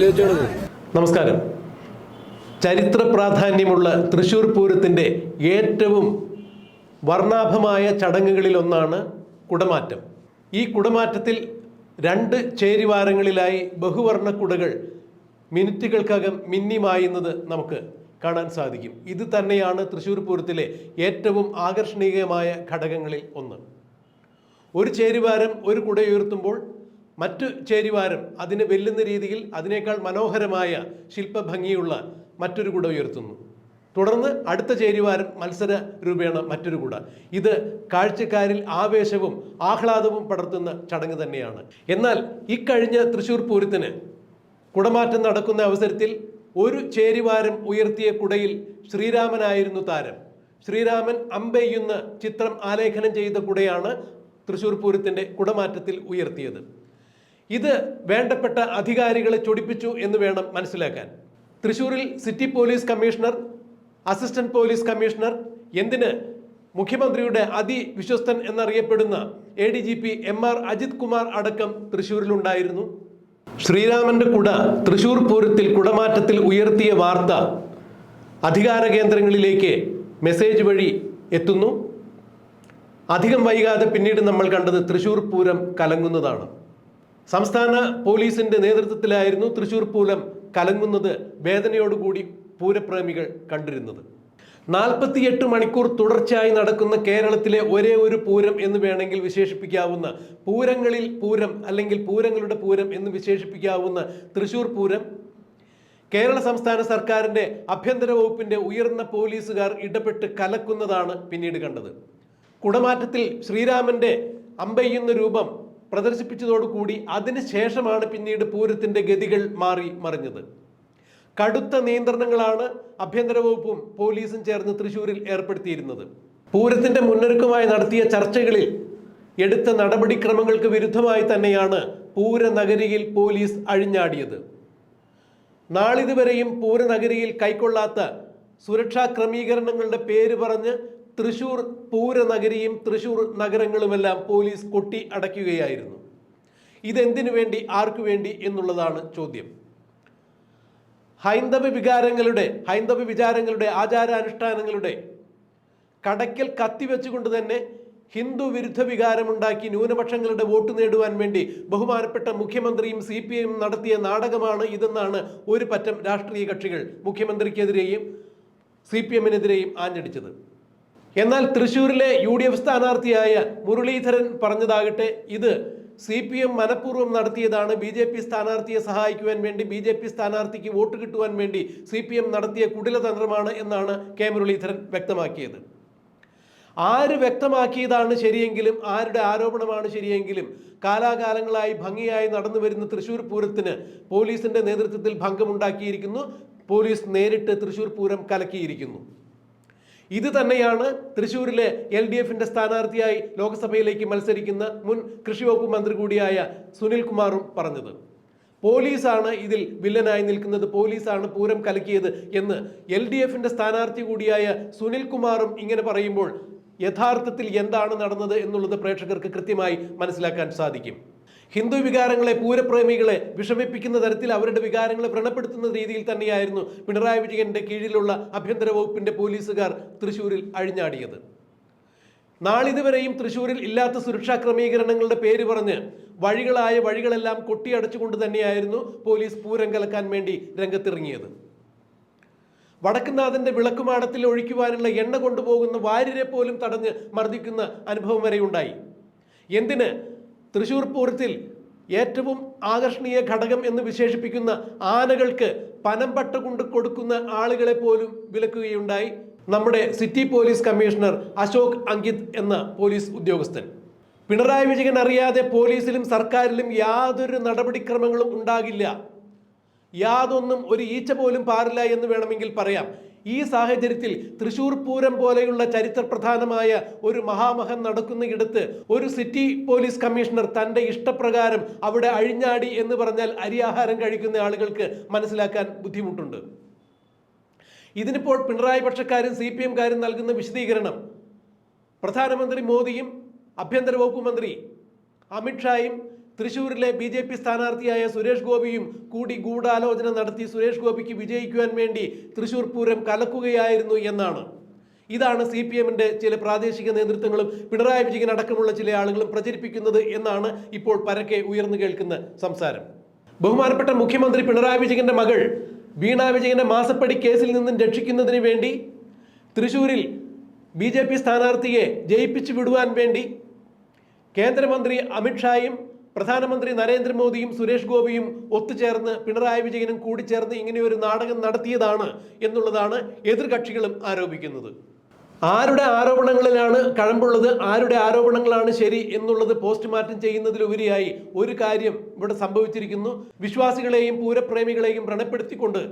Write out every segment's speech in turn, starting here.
നമസ്കാരം. ചരിത്ര പ്രാധാന്യമുള്ള തൃശൂർ പൂരത്തിന്റെ ഏറ്റവും വർണാഭമായ ചടങ്ങുകളിലൊന്നാണ് കുടമാറ്റം. ഈ കുടമാറ്റത്തിൽ രണ്ട് ചേരിവാരങ്ങളിലായി ബഹുവർണ കുടകൾ മിനിറ്റുകൾക്കകം മിന്നിമായുന്നത് നമുക്ക് കാണാൻ സാധിക്കും. ഇത് തന്നെയാണ് തൃശ്ശൂർ പൂരത്തിലെ ഏറ്റവും ആകർഷണീയമായ ഘടകങ്ങളിൽ ഒന്ന്. ഒരു ചേരിവാരം ഒരു കുട ഉയർത്തുമ്പോൾ മറ്റു ചേരിവാരം അതിനെ വെല്ലുന്ന രീതിയിൽ അതിനേക്കാൾ മനോഹരമായ ശില്പഭംഗിയുള്ള മറ്റൊരു കുട ഉയർത്തുന്നു. തുടർന്ന് അടുത്ത ചേരിവാരം മത്സര രൂപേണ മറ്റൊരു കൂട. ഇത് കാഴ്ചക്കാരിൽ ആവേശവും ആഹ്ലാദവും പടർത്തുന്ന ചടങ്ങ് തന്നെയാണ്. എന്നാൽ ഇക്കഴിഞ്ഞ തൃശൂർ പൂരത്തിന് കുടമാറ്റം നടക്കുന്ന അവസരത്തിൽ ഒരു ചേരിവാരം ഉയർത്തിയ കുടയിൽ ശ്രീരാമനായിരുന്നു താരം. ശ്രീരാമൻ അമ്പെയ്യുന്ന ചിത്രം ആലേഖനം ചെയ്ത കുടയാണ് തൃശൂർ പൂരത്തിന്റെ കുടമാറ്റത്തിൽ ഉയർത്തിയത്. ഇത് വേണ്ടപ്പെട്ട അധികാരികളെ ചൊടിപ്പിച്ചു എന്ന് വേണം മനസ്സിലാക്കാൻ. തൃശൂരിൽ city police commissioner assistant police commissioner എന്തിന് മുഖ്യമന്ത്രിയുടെ അതിവിശ്വസ്തൻ എന്നറിയപ്പെടുന്ന A D G P M R Ajith Kumar അടക്കം തൃശൂരിലുണ്ടായിരുന്നു. ശ്രീരാമന്റെ കുട തൃശൂർ പൂരത്തിൽ കുടമാറ്റത്തിൽ ഉയർത്തിയ വാർത്ത അധികാര കേന്ദ്രങ്ങളിലേക്ക് മെസ്സേജ് വഴി എത്തുന്നു. അധികം വൈകാതെ പിന്നീട് നമ്മൾ കണ്ടത് തൃശൂർ പൂരം കലങ്ങുന്നതാണ്. സംസ്ഥാന പോലീസിന്റെ നേതൃത്വത്തിലായിരുന്നു തൃശൂർ പൂരം കലങ്ങുന്നത് വേദനയോടുകൂടി പൂരപ്രേമികൾ കണ്ടിരുന്നത്. നാൽപ്പത്തിയെട്ട് മണിക്കൂർ തുടർച്ചയായി നടക്കുന്ന കേരളത്തിലെ ഒരേ ഒരു പൂരം എന്ന് വേണമെങ്കിൽ വിശേഷിപ്പിക്കാവുന്ന പൂരങ്ങളിൽ പൂരം അല്ലെങ്കിൽ പൂരങ്ങളുടെ പൂരം എന്ന് വിശേഷിപ്പിക്കാവുന്ന തൃശൂർ പൂരം കേരള സംസ്ഥാന സർക്കാരിന്റെ ആഭ്യന്തര വകുപ്പിന്റെ ഉയർന്ന പോലീസുകാർ ഇടപെട്ട് കലക്കുന്നതാണ് പിന്നീട് കണ്ടത്. കുടമാറ്റത്തിൽ ശ്രീരാമന്റെ അമ്പെയ്യുന്ന രൂപം പ്രദർശിപ്പിച്ചതോടുകൂടി അതിനുശേഷമാണ് പിന്നീട് പൂരത്തിന്റെ ഗതികൾ മാറി മറിഞ്ഞത്. കടുത്ത നിയന്ത്രണങ്ങളാണ് ആഭ്യന്തര വകുപ്പും പോലീസും ചേർന്ന് തൃശൂരിൽ ഏർപ്പെടുത്തിയിരുന്നത്. പൂരത്തിന്റെ മുന്നൊരുക്കമായി നടത്തിയ ചർച്ചകളിൽ എടുത്ത നടപടിക്രമങ്ങൾക്ക് വിരുദ്ധമായി തന്നെയാണ് പൂരനഗരിയിൽ പോലീസ് അഴിഞ്ഞാടിയത്. നാളിതുവരെയും പൂരനഗരിയിൽ കൈക്കൊള്ളാത്ത സുരക്ഷാ ക്രമീകരണങ്ങളുടെ പേര് പറഞ്ഞ് തൃശൂർ പൂരനഗരിയും തൃശൂർ നഗരങ്ങളുമെല്ലാം പോലീസ് കൊട്ടി അടയ്ക്കുകയായിരുന്നു. ഇതെന്തിനു വേണ്ടി ആർക്കു വേണ്ടി എന്നുള്ളതാണ് ചോദ്യം. ഹൈന്ദവ വികാരങ്ങളുടെ ഹൈന്ദവ വിചാരങ്ങളുടെ ആചാരാനുഷ്ഠാനങ്ങളുടെ കടയ്ക്കൽ കത്തിവെച്ചുകൊണ്ട് തന്നെ ഹിന്ദു വിരുദ്ധ വികാരമുണ്ടാക്കി ന്യൂനപക്ഷങ്ങളുടെ വോട്ട് നേടുവാൻ വേണ്ടി ബഹുമാനപ്പെട്ട മുഖ്യമന്ത്രിയും സി പി എം നടത്തിയ നാടകമാണ് ഇതെന്നാണ് ഒരു പറ്റം രാഷ്ട്രീയ കക്ഷികൾ മുഖ്യമന്ത്രിക്കെതിരെയും സി പി എമ്മിനെതിരെയും ആഞ്ഞടിച്ചത്. എന്നാൽ തൃശൂരിലെ യു ഡി എഫ് സ്ഥാനാർത്ഥിയായ മുരളീധരൻ പറഞ്ഞതാകട്ടെ ഇത് സി പി എം മനഃപൂർവം നടത്തിയതാണ്. ബി ജെ പി സ്ഥാനാർത്ഥിയെ സഹായിക്കുവാൻ വേണ്ടി ബി ജെ പി സ്ഥാനാർത്ഥിക്ക് വോട്ട് കിട്ടുവാൻ വേണ്ടി സി പി എം നടത്തിയ കുടിലതന്ത്രമാണ് എന്നാണ് കെ മുരളീധരൻ വ്യക്തമാക്കിയത്. ആര് വ്യക്തമാക്കിയതാണ് ശരിയെങ്കിലും ആരുടെ ആരോപണമാണ് ശരിയെങ്കിലും കാലാകാലങ്ങളായി ഭംഗിയായി നടന്നു വരുന്ന തൃശൂർ പൂരത്തിന് പോലീസിന്റെ നേതൃത്വത്തിൽ ഭംഗമുണ്ടാക്കിയിരിക്കുന്നു. പോലീസ് നേരിട്ട് തൃശൂർ പൂരം കലക്കിയിരിക്കുന്നു. ഇത് തന്നെയാണ് തൃശൂരിലെ എൽ ഡി എഫിന്റെ സ്ഥാനാർത്ഥിയായി ലോക്സഭയിലേക്ക് മത്സരിക്കുന്ന മുൻ കൃഷി വകുപ്പ് മന്ത്രി കൂടിയായ സുനിൽ കുമാറും പറഞ്ഞത്. പോലീസാണ് ഇതിൽ വില്ലനായി നിൽക്കുന്നത്. പോലീസാണ് പൂരം കലക്കിയത് എന്ന് എൽ ഡി എഫിന്റെ സ്ഥാനാർത്ഥി കൂടിയായ സുനിൽ കുമാറും ഇങ്ങനെ പറയുമ്പോൾ യഥാർത്ഥത്തിൽ എന്താണ് നടന്നത് എന്നുള്ളത് പ്രേക്ഷകർക്ക് കൃത്യമായി മനസ്സിലാക്കാൻ സാധിക്കും. ഹിന്ദു വികാരങ്ങളെ പൂരപ്രേമികളെ വിഷമിപ്പിക്കുന്ന തരത്തിൽ അവരുടെ വികാരങ്ങളെ വ്രണപ്പെടുത്തുന്ന രീതിയിൽ തന്നെയായിരുന്നു പിണറായി വിജയന്റെ കീഴിലുള്ള ആഭ്യന്തര വകുപ്പിന്റെ പോലീസുകാർ തൃശൂരിൽ അഴിഞ്ഞാടിയത്. നാളിതുവരെയും തൃശൂരിൽ ഇല്ലാത്ത സുരക്ഷാ ക്രമീകരണങ്ങളുടെ പേര് പറഞ്ഞ് വഴികളായ വഴികളെല്ലാം കൊട്ടിയടച്ചുകൊണ്ട് തന്നെയായിരുന്നു പോലീസ് പൂരം കലക്കാൻ വേണ്ടി രംഗത്തിറങ്ങിയത്. വടക്കുന്നാഥന്റെ വിളക്കുമാടത്തിൽ ഒഴിക്കുവാനുള്ള എണ്ണ കൊണ്ടുപോകുന്ന വാര്യരെ പോലും തടഞ്ഞ് മർദ്ദിക്കുന്ന അനുഭവം വരെയുണ്ടായി. എന്തിന് തൃശൂർ പൂരത്തിൽ ഏറ്റവും ആകർഷണീയ ഘടകം എന്ന് വിശേഷിപ്പിക്കുന്ന ആനകൾക്ക് പനം പട്ട കൊണ്ട് കൊടുക്കുന്ന ആളുകളെ പോലും വിലക്കുകയുണ്ടായി. നമ്മുടെ city police commissioner Ashok Ankit എന്ന പോലീസ് ഉദ്യോഗസ്ഥൻ. പിണറായി വിജയൻ അറിയാതെ പോലീസിലും സർക്കാരിലും യാതൊരു നടപടിക്രമങ്ങളും ഉണ്ടാകില്ല. യാതൊന്നും ഒരു ഈച്ച പോലും പാറില്ല എന്ന് വേണമെങ്കിൽ പറയാം. ഈ സാഹചര്യത്തിൽ തൃശൂർ പൂരം പോലെയുള്ള ചരിത്ര പ്രധാനമായ ഒരു മഹാമഹം നടക്കുന്നയിടത്ത് ഒരു സിറ്റി പോലീസ് കമ്മീഷണർ തന്റെ ഇഷ്ടപ്രകാരം അവിടെ അഴിഞ്ഞാടി എന്ന് പറഞ്ഞാൽ അരിയാഹാരം കഴിക്കുന്ന ആളുകൾക്ക് മനസ്സിലാക്കാൻ ബുദ്ധിമുട്ടുണ്ട്. ഇതിനിപ്പോൾ പിണറായി പക്ഷക്കാരും സി പി എംകാരും നൽകുന്ന വിശദീകരണം. പ്രധാനമന്ത്രി മോദിയും ആഭ്യന്തര വകുപ്പ് മന്ത്രി അമിത്ഷായും തൃശൂരിലെ ബി ജെ പി സ്ഥാനാർത്ഥിയായ സുരേഷ് ഗോപിയും കൂടി ഗൂഢാലോചന നടത്തി സുരേഷ് ഗോപിക്ക് വിജയിക്കുവാൻ വേണ്ടി തൃശൂർ പൂരം കലക്കുകയായിരുന്നു എന്നാണ്. ഇതാണ് സി പി എമ്മിന്റെ ചില പ്രാദേശിക നേതൃത്വങ്ങളും പിണറായി വിജയൻ അടക്കമുള്ള ചില ആളുകളും പ്രചരിപ്പിക്കുന്നത് എന്നാണ് ഇപ്പോൾ പരക്കെ ഉയർന്നു കേൾക്കുന്ന സംസാരം. ബഹുമാനപ്പെട്ട മുഖ്യമന്ത്രി പിണറായി വിജയന്റെ മകൾ വീണ വിജയന്റെ മാസപ്പടി കേസിൽ നിന്നും രക്ഷിക്കുന്നതിന് വേണ്ടി തൃശൂരിൽ ബി ജെ പി സ്ഥാനാർത്ഥിയെ ജയിപ്പിച്ചു വിടുവാൻ വേണ്ടി കേന്ദ്രമന്ത്രി അമിത്ഷായും പ്രധാനമന്ത്രി നരേന്ദ്രമോദിയും സുരേഷ് ഗോപിയും ഒത്തുചേർന്ന് പിണറായി വിജയനും കൂടിച്ചേർന്ന് ഇങ്ങനെ ഒരു നാടകം നടത്തിയതാണ് എന്നുള്ളതാണ് എതിർകക്ഷികളും ആരോപിക്കുന്നത്. ആരുടെ ആരോപണങ്ങളിലാണ് കഴമ്പുള്ളത് ആരുടെ ആരോപണങ്ങളാണ് ശരി എന്നുള്ളത് പോസ്റ്റ്മോർട്ടം ചെയ്യുന്നതിലുപരിയായി ഒരു കാര്യം ഇവിടെ സംഭവിച്ചിരിക്കുന്നു. വിശ്വാസികളെയും പൂരപ്രേമികളെയും വ്രണപ്പെടുത്തിക്കൊണ്ട്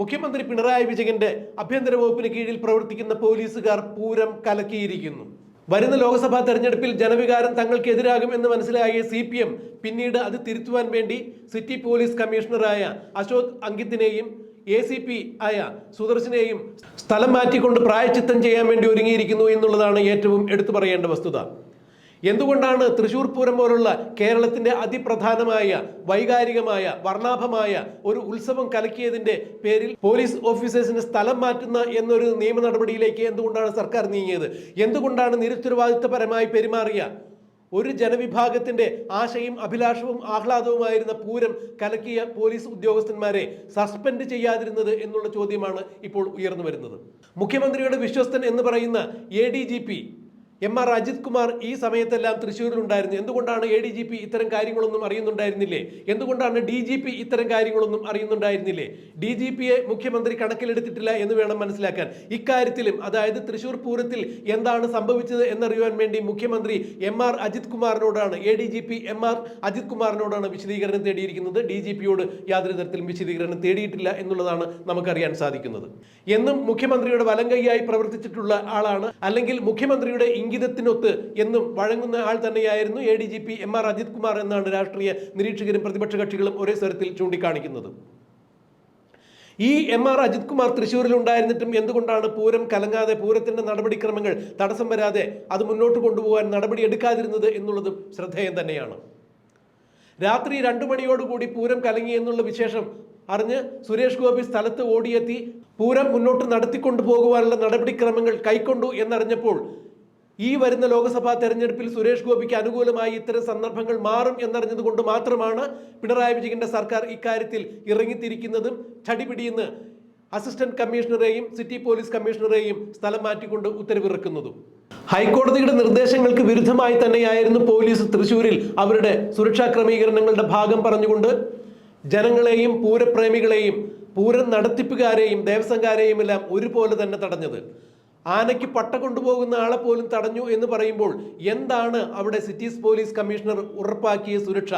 മുഖ്യമന്ത്രി പിണറായി വിജയന്റെ ആഭ്യന്തര വകുപ്പിന് കീഴിൽ പ്രവർത്തിക്കുന്ന പോലീസുകാർ പൂരം കലക്കിയിരിക്കുന്നു. വരുന്ന ലോക്സഭാ തെരഞ്ഞെടുപ്പിൽ ജനവികാരം തങ്ങൾക്കെതിരാകും എന്ന് മനസ്സിലായ സി പി എം പിന്നീട് അത് തിരുത്തുവാൻ വേണ്ടി സിറ്റി പോലീസ് കമ്മീഷണറായ അശോക് അങ്കിത്തിനെയും എ സി പി ആയ സുദർശനെയും സ്ഥലം മാറ്റിക്കൊണ്ട് പ്രായച്ചിത്തം ചെയ്യാൻ വേണ്ടി ഒരുങ്ങിയിരിക്കുന്നു എന്നുള്ളതാണ് ഏറ്റവും എടുത്തു പറയേണ്ട വസ്തുത. എന്തുകൊണ്ടാണ് തൃശൂർ പൂരം പോലുള്ള കേരളത്തിന്റെ അതിപ്രധാനമായ വൈകാരികമായ വർണാഭമായ ഒരു ഉത്സവം കലക്കിയതിന്റെ പേരിൽ പോലീസ് ഓഫീസേഴ്സിന് സ്ഥലം മാറ്റുന്ന എന്നൊരു നിയമ നടപടിയിലേക്ക് എന്തുകൊണ്ടാണ് സർക്കാർ നീങ്ങിയത്? എന്തുകൊണ്ടാണ് നിരുത്തരവാദിത്തപരമായി പെരുമാറിയ? ഒരു ജനവിഭാഗത്തിന്റെ ആശയും അഭിലാഷവും ആഹ്ലാദവുമായിരുന്ന പൂരം കലക്കിയ പോലീസ് ഉദ്യോഗസ്ഥന്മാരെ സസ്പെൻഡ് ചെയ്യാതിരുന്നത് എന്നുള്ള ചോദ്യമാണ് ഇപ്പോൾ ഉയർന്നു വരുന്നത്. മുഖ്യമന്ത്രിയുടെ വിശ്വസ്തൻ എന്ന് പറയുന്ന A M R Ajith Kumar ഈ സമയത്തെല്ലാം തൃശ്ശൂരിലുണ്ടായിരുന്നു. എന്തുകൊണ്ടാണ് എ ഡി ജി പി ഇത്തരം കാര്യങ്ങളൊന്നും അറിയുന്നുണ്ടായിരുന്നില്ലേ? എന്തുകൊണ്ടാണ് ഡി ജി പി ഇത്തരം കാര്യങ്ങളൊന്നും അറിയുന്നുണ്ടായിരുന്നില്ലേ? ഡി ജി പിയെ മുഖ്യമന്ത്രി കണക്കിലെടുത്തിട്ടില്ല എന്ന് വേണം മനസ്സിലാക്കാൻ. ഇക്കാര്യത്തിലും അതായത് തൃശ്ശൂർ പൂരത്തിൽ എന്താണ് സംഭവിച്ചത് എന്നറിയുവാൻ വേണ്ടി മുഖ്യമന്ത്രി M R Ajith കുമാറിനോടാണ് A D G P M R Ajith കുമാറിനോടാണ് വിശദീകരണം തേടിയിരിക്കുന്നത്. ഡി ജി പിയോട് യാതൊരു തരത്തിലും വിശദീകരണം തേടിയിട്ടില്ല എന്നുള്ളതാണ് നമുക്കറിയാൻ സാധിക്കുന്നത്. എന്നും മുഖ്യമന്ത്രിയുടെ വലം കൈയായി പ്രവർത്തിച്ചിട്ടുള്ള ആളാണ് അല്ലെങ്കിൽ മുഖ്യമന്ത്രിയുടെ ഇംഗിതത്തിനൊത്ത് എന്നും വഴങ്ങുന്ന ആൾ തന്നെയായിരുന്നു A D G P M R Ajith Kumar എന്നാണ് രാഷ്ട്രീയ നിരീക്ഷകരും പ്രതിപക്ഷ കക്ഷികളും ഒരേ സ്വരത്തിൽ ചൂണ്ടിക്കാണിക്കുന്നത്. ഈ എം ആർ അജിത് കുമാർ തൃശ്ശൂരിൽ ഉണ്ടായിരുന്നിട്ടും എന്തുകൊണ്ടാണ് പൂരം കലങ്ങാതെ പൂരത്തിന്റെ നടപടിക്രമങ്ങൾ തടസ്സം വരാതെ അത് മുന്നോട്ട് കൊണ്ടുപോകാൻ നടപടി എടുക്കാതിരുന്നത് എന്നുള്ളതും ശ്രദ്ധേയം തന്നെയാണ്. രാത്രി രണ്ടു മണിയോടുകൂടി പൂരം കലങ്ങി എന്നുള്ള വിശേഷം അറിഞ്ഞ് സുരേഷ് ഗോപി സ്ഥലത്ത് ഓടിയെത്തി പൂരം മുന്നോട്ട് നടത്തിക്കൊണ്ടു പോകുവാനുള്ള നടപടിക്രമങ്ങൾ കൈക്കൊണ്ടു എന്നറിഞ്ഞപ്പോൾ ഈ വരുന്ന ലോക്സഭാ തെരഞ്ഞെടുപ്പിൽ സുരേഷ് ഗോപിക്ക് അനുകൂലമായി ഇത്തരം സന്ദർഭങ്ങൾ മാറും എന്നറിഞ്ഞതുകൊണ്ട് മാത്രമാണ് പിണറായി വിജയന്റെ സർക്കാർ ഇക്കാര്യത്തിൽ ഇറങ്ങിത്തിരിക്കുന്നതും ചടിപിടിയെന്ന് അസിസ്റ്റന്റ് കമ്മീഷണറെയും സിറ്റി പോലീസ് കമ്മീഷണറെയും സ്ഥലം മാറ്റിക്കൊണ്ട് ഉത്തരവിറക്കുന്നതും. ഹൈക്കോടതിയുടെ നിർദ്ദേശങ്ങൾക്ക് വിരുദ്ധമായി തന്നെയായിരുന്നു പോലീസ് തൃശൂരിൽ അവരുടെ സുരക്ഷാ ക്രമീകരണങ്ങളുടെ ഭാഗം പറഞ്ഞുകൊണ്ട് ജനങ്ങളെയും പൂരപ്രേമികളെയും പൂരം നടത്തിപ്പുകാരെയും ദേവസ്വംകാരെയും എല്ലാം ഒരുപോലെ തന്നെ തടഞ്ഞത്. ആനയ്ക്ക് പട്ട കൊണ്ടുപോകുന്ന ആളെ പോലും തടഞ്ഞു എന്ന് പറയുമ്പോൾ എന്താണ് അവിടെ സിറ്റീസ് പോലീസ് കമ്മീഷണർ ഉറപ്പാക്കിയ സുരക്ഷ?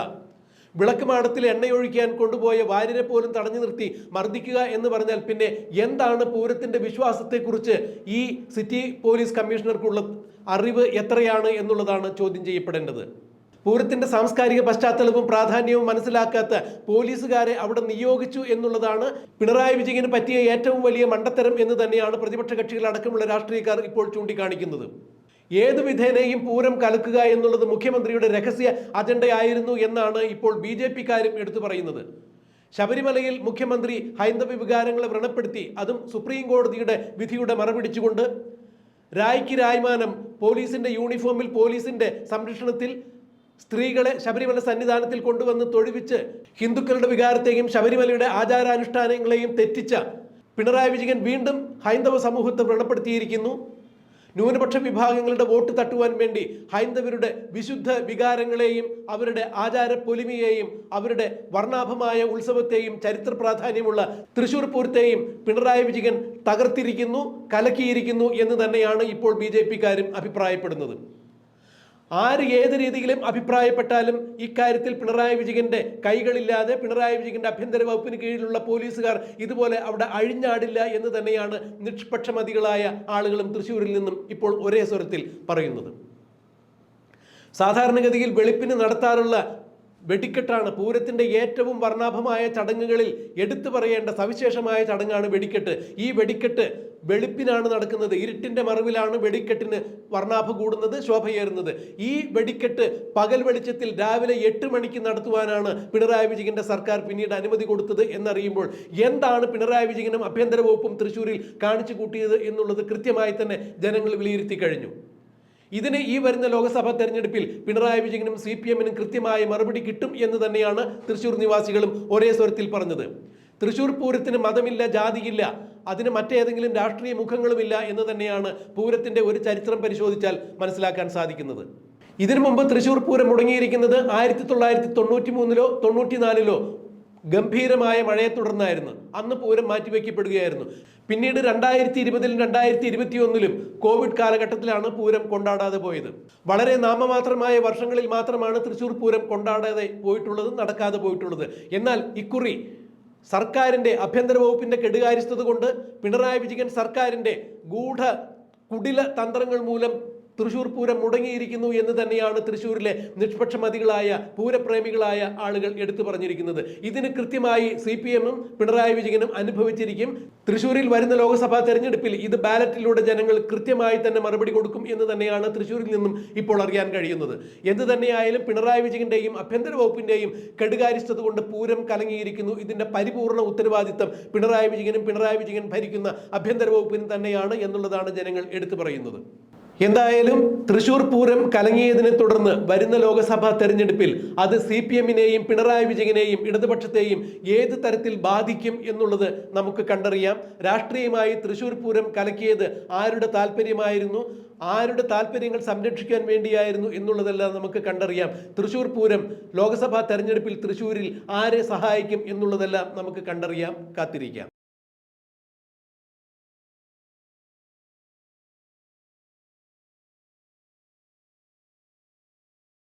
വിളക്ക് വിളക്കുമാടത്തിൽ എണ്ണയൊഴിക്കാൻ കൊണ്ടുപോയ വാര്യരെ പോലും തടഞ്ഞു നിർത്തി മർദ്ദിക്കുക എന്ന് പറഞ്ഞാൽ പിന്നെ എന്താണ് പൂരത്തിന്റെ വിശ്വാസത്തെക്കുറിച്ച് ഈ സിറ്റി പോലീസ് കമ്മീഷണർക്കുള്ള അറിവ് എത്രയാണ് എന്നുള്ളതാണ് ചോദ്യം ചെയ്യപ്പെടേണ്ടത്. പൂരത്തിന്റെ സാംസ്കാരിക പശ്ചാത്തലവും പ്രാധാന്യവും മനസ്സിലാക്കാത്ത പോലീസുകാരെ അവിടെ നിയോഗിച്ചു എന്നുള്ളതാണ് പിണറായി വിജയന് പറ്റിയ ഏറ്റവും വലിയ മണ്ടത്തരം എന്ന് തന്നെയാണ് പ്രതിപക്ഷ കക്ഷികൾ അടക്കമുള്ള രാഷ്ട്രീയക്കാർ ഇപ്പോൾ ചൂണ്ടിക്കാണിക്കുന്നത്. ഏത് വിധേനയും പൂരം കലക്കുക എന്നുള്ളത് മുഖ്യമന്ത്രിയുടെ രഹസ്യ അജണ്ടയായിരുന്നു എന്നാണ് ഇപ്പോൾ ബി ജെ പിക്കാരും എടുത്തു പറയുന്നത്. ശബരിമലയിൽ മുഖ്യമന്ത്രി ഹൈന്ദവ വികാരങ്ങളെ വ്രണപ്പെടുത്തി അതും സുപ്രീം കോടതിയുടെ വിധിയുടെ മറപിടിച്ചുകൊണ്ട്. രായ്ക്ക് രായ്മാനം പോലീസിന്റെ യൂണിഫോമിൽ പോലീസിന്റെ സംരക്ഷണത്തിൽ സ്ത്രീകളെ ശബരിമല സന്നിധാനത്തിൽ കൊണ്ടുവന്ന് തൊഴുവിച്ച് ഹിന്ദുക്കളുടെ വികാരത്തെയും ശബരിമലയുടെ ആചാരാനുഷ്ഠാനങ്ങളെയും തെറ്റിച്ച പിണറായി വിജയൻ വീണ്ടും ഹൈന്ദവ സമൂഹത്തെ വ്രണപ്പെടുത്തിയിരിക്കുന്നു. ന്യൂനപക്ഷ വിഭാഗങ്ങളുടെ വോട്ട് തട്ടുവാൻ വേണ്ടി ഹൈന്ദവരുടെ വിശുദ്ധ വികാരങ്ങളെയും അവരുടെ ആചാര പൊലിമയെയും അവരുടെ വർണാഭമായ ഉത്സവത്തെയും ചരിത്ര പ്രാധാന്യമുള്ള തൃശൂർ പൂരത്തെയും പിണറായി വിജയൻ തകർത്തിരിക്കുന്നു കലക്കിയിരിക്കുന്നു എന്ന് തന്നെയാണ് ഇപ്പോൾ ബി അഭിപ്രായപ്പെടുന്നത്. ആര് ഏത് രീതിയിലും അഭിപ്രായപ്പെട്ടാലും ഇക്കാര്യത്തിൽ പിണറായി വിജയന്റെ കൈകളില്ലാതെ പിണറായി വിജയന്റെ ആഭ്യന്തര വകുപ്പിന് കീഴിലുള്ള പോലീസുകാർ ഇതുപോലെ അവിടെ അഴിഞ്ഞാടില്ല എന്ന് തന്നെയാണ് നിഷ്പക്ഷമതികളായ ആളുകളും തൃശ്ശൂരിൽ നിന്നും ഇപ്പോൾ ഒരേ സ്വരത്തിൽ പറയുന്നത്. സാധാരണഗതിയിൽ വെളുപ്പിന് നടത്താറുള്ള വെടിക്കെട്ടാണ്. പൂരത്തിന്റെ ഏറ്റവും വർണാഭമായ ചടങ്ങുകളിൽ എടുത്തു പറയേണ്ട സവിശേഷമായ ചടങ്ങാണ് വെടിക്കെട്ട്. ഈ വെടിക്കെട്ട് വെളുപ്പിനാണ് നടക്കുന്നത്. ഇരുട്ടിന്റെ മറവിലാണ് വെടിക്കെട്ടിന് വർണാഭ കൂടുന്നത് ശോഭയേറുന്നത്. ഈ വെടിക്കെട്ട് പകൽ വെളിച്ചത്തിൽ രാവിലെ എട്ട് മണിക്ക് നടത്തുവാനാണ് പിണറായി വിജയന്റെ സർക്കാർ പിന്നീട് അനുമതി കൊടുത്തത് എന്നറിയുമ്പോൾ എന്താണ് പിണറായി വിജയനും ആഭ്യന്തര വകുപ്പും തൃശ്ശൂരിൽ കാണിച്ചു കൂട്ടിയത് എന്നുള്ളത് കൃത്യമായി തന്നെ ജനങ്ങൾ വിലയിരുത്തി കഴിഞ്ഞു. ഇതിന് ഈ വരുന്ന ലോക്സഭാ തെരഞ്ഞെടുപ്പിൽ പിണറായി വിജയനും സി പി എമ്മിനും കൃത്യമായ മറുപടി കിട്ടും എന്ന് തന്നെയാണ് തൃശൂർ നിവാസികളും ഒരേ സ്വരത്തിൽ പറഞ്ഞത്. തൃശൂർ പൂരത്തിന് മതമില്ല ജാതിയില്ല. അതിന് മറ്റേതെങ്കിലും രാഷ്ട്രീയ മുഖങ്ങളുമില്ല എന്ന് തന്നെയാണ് പൂരത്തിന്റെ ഒരു ചരിത്രം പരിശോധിച്ചാൽ മനസ്സിലാക്കാൻ സാധിക്കുന്നത്. ഇതിനു മുമ്പ് തൃശൂർ പൂരം മുടങ്ങിയിരിക്കുന്നത് ആയിരത്തി തൊള്ളായിരത്തി തൊണ്ണൂറ്റി മൂന്നിലോ തൊണ്ണൂറ്റിനാലിലോ ഗംഭീരമായ മഴയെ തുടർന്നായിരുന്നു. അന്ന് പൂരം മാറ്റിവെക്കപ്പെടുകയായിരുന്നു. പിന്നീട് രണ്ടായിരത്തി ഇരുപതിലും രണ്ടായിരത്തി ഇരുപത്തി ഒന്നിലും കോവിഡ് കാലഘട്ടത്തിലാണ് പൂരം കൊണ്ടാടാതെ പോയത്. വളരെ നാമമാത്രമായ വർഷങ്ങളിൽ മാത്രമാണ് തൃശ്ശൂർ പൂരം കൊണ്ടാടാതെ പോയിട്ടുള്ളത് നടക്കാതെ പോയിട്ടുള്ളത്. എന്നാൽ ഇക്കുറി സർക്കാരിന്റെ ആഭ്യന്തര വകുപ്പിന്റെ കെടുകാര്യസ്ഥത കൊണ്ട് പിണറായി വിജയൻ സർക്കാരിന്റെ ഗൂഢ കുടില തന്ത്രങ്ങൾ മൂലം തൃശൂർ പൂരം മുടങ്ങിയിരിക്കുന്നു എന്ന് തന്നെയാണ് തൃശൂരിലെ നിഷ്പക്ഷമതികളായ പൂരപ്രേമികളായ ആളുകൾ എടുത്തു പറഞ്ഞിരിക്കുന്നത്. ഇതിന് കൃത്യമായി സി പി എമ്മും പിണറായി വിജയനും അനുഭവിച്ചിരിക്കും. തൃശൂരിൽ വരുന്ന ലോക്സഭാ തെരഞ്ഞെടുപ്പിൽ ഇത് ബാലറ്റിലൂടെ ജനങ്ങൾ കൃത്യമായി തന്നെ മറുപടി കൊടുക്കും എന്ന് തന്നെയാണ് തൃശൂരിൽ നിന്നും ഇപ്പോൾ അറിയാൻ കഴിയുന്നത്. എന്ത് തന്നെയായാലും പിണറായി വിജയന്റെയും ആഭ്യന്തര വകുപ്പിന്റെയും കെടുകാരിഷ്ടത കൊണ്ട് പൂരം കലങ്ങിയിരിക്കുന്നു. ഇതിന്റെ പരിപൂർണ ഉത്തരവാദിത്തം പിണറായി വിജയനും പിണറായി വിജയൻ ഭരിക്കുന്ന ആഭ്യന്തര വകുപ്പിനും തന്നെയാണ് എന്നുള്ളതാണ് ജനങ്ങൾ എടുത്തു പറയുന്നത്. എന്തായാലും തൃശൂർ പൂരം കലങ്ങിയതിനെ തുടർന്ന് വരുന്ന ലോക്സഭാ തെരഞ്ഞെടുപ്പിൽ അത് സി പി എമ്മിനെയും പിണറായി വിജയനെയും ഇടതുപക്ഷത്തെയും ഏത് തരത്തിൽ ബാധിക്കും എന്നുള്ളത് നമുക്ക് കണ്ടറിയാം. രാഷ്ട്രീയമായി തൃശൂർ പൂരം കലക്കിയത് ആരുടെ താല്പര്യമായിരുന്നു? ആരുടെ താല്പര്യങ്ങൾ സംരക്ഷിക്കാൻ വേണ്ടിയായിരുന്നു എന്നുള്ളതെല്ലാം നമുക്ക് കണ്ടറിയാം. തൃശൂർ പൂരം ലോക്സഭാ തെരഞ്ഞെടുപ്പിൽ തൃശൂരിൽ ആരെ സഹായിക്കും എന്നുള്ളതെല്ലാം നമുക്ക് കണ്ടറിയാം. കാത്തിരിക്കാം.